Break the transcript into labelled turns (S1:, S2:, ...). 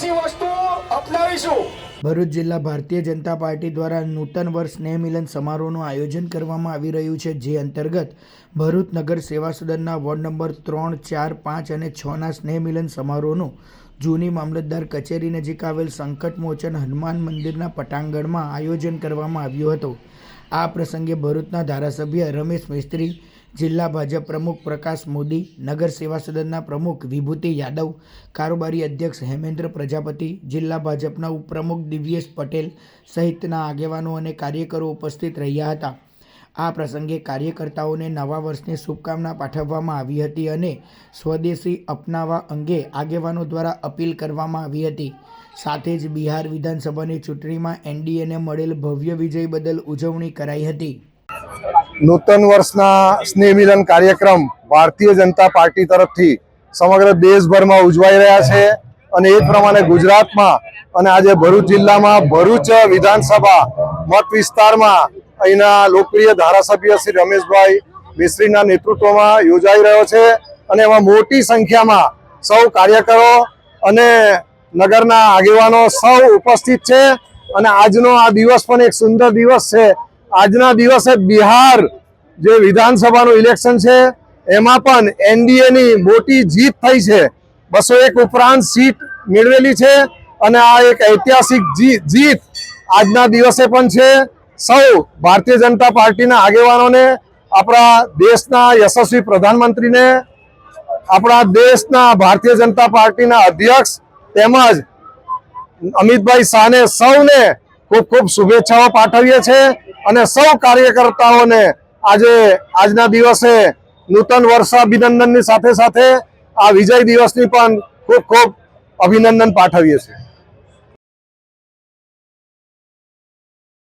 S1: સ્વદેશી વસ્તુ અપનાવીશું.
S2: ભરૂચ જિલ્લા ભારતીય જનતા પાર્ટી દ્વારા નૂતન વર્ષ સ્નેહ મિલન સમારોહનું આયોજન કરવામાં આવી રહ્યું છે, જે અંતર્ગત ભરૂચ નગર સેવા સદનના વોર્ડ નંબર ત્રણ, ચાર, પાંચ અને છના સ્નેહ મિલન સમારોહનું જૂની મામલતદાર કચેરી નજીક આવેલ સંકટ મોચન હનુમાન મંદિરના પટાંગણમાં આયોજન કરવામાં આવ્યું હતું. આ પ્રસંગે ભરૂચના ધારાસભ્ય રમેશ મિસ્ત્રી, જિલ્લા ભાજપ પ્રમુખ પ્રકાશ મોદી, નગર સેવા સદનના પ્રમુખ વિભૂતિ યાદવ, કારોબારી અધ્યક્ષ હેમેન્દ્ર પ્રજાપતિ, જિલ્લા ભાજપના ઉપપ્રમુખ દિવ્યેશ પટેલ સહિતના આગેવાનો અને કાર્યકરો ઉપસ્થિત રહ્યા હતા. આ પ્રસંગે કાર્યકર્તાઓને નવા વર્ષની શુભકામના પાઠવવામાં આવી હતી અને સ્વદેશી અપનાવવા અંગે આગેવાનો દ્વારા અપીલ કરવામાં આવી હતી. સાથે જ બિહાર વિધાનસભાની ચૂંટણીમાં એનડીએને મળેલ ભવ્ય વિજય બદલ ઉજવણી કરાઈ હતી.
S3: નૂતન વર્ષના સ્નેહ મિલન કાર્યક્રમ ભારતીય જનતા પાર્ટી તરફથી સમગ્ર દેશભરમાં ઉજવાઈ રહ્યા છે અને એ પ્રમાણે ગુજરાતમાં અને આજે ભરૂચ જિલ્લામાં ભરૂચ વિધાનસભા મત વિસ્તારમાં અહીંના લોકપ્રિય ધારાસભ્ય શ્રી રમેશભાઈ મિસ્ત્રીના નેતૃત્વમાં યોજાઈ રહ્યો છે અને એમાં મોટી સંખ્યામાં સૌ કાર્યકરો અને નગરના આગેવાનો સૌ ઉપસ્થિત છે અને આજનો આ દિવસ પણ એક સુંદર દિવસ છે. આજના દિવસે બિહાર જે વિધાનસભાનું ઇલેક્શન છે, એમાં પણ એનડીએની મોટી જીત થઈ છે. બસો એક ઉપરાંત સીટ મેળવેલી છે અને આ એક ઐતિહાસિક જીત આજના દિવસે પણ છે. સૌ ભારતીય જનતા પાર્ટીના આગેવાનોને, આપણા દેશના યશસ્વી પ્રધાનમંત્રીને, આપણા દેશના ભારતીય જનતા પાર્ટીના અધ્યક્ષ તેમજ અમિતભાઈ શાહને સૌને ખૂબ ખૂબ શુભેચ્છાઓ પાઠવીએ છીએ અને સૌ કાર્યકર્તાઓને આજે આજના દિવસે નૂતન વર્ષ અભિનંદનની સાથે સાથે આ વિજય દિવસની પણ ખૂબ ખૂબ અભિનંદન પાઠવીએ છીએ.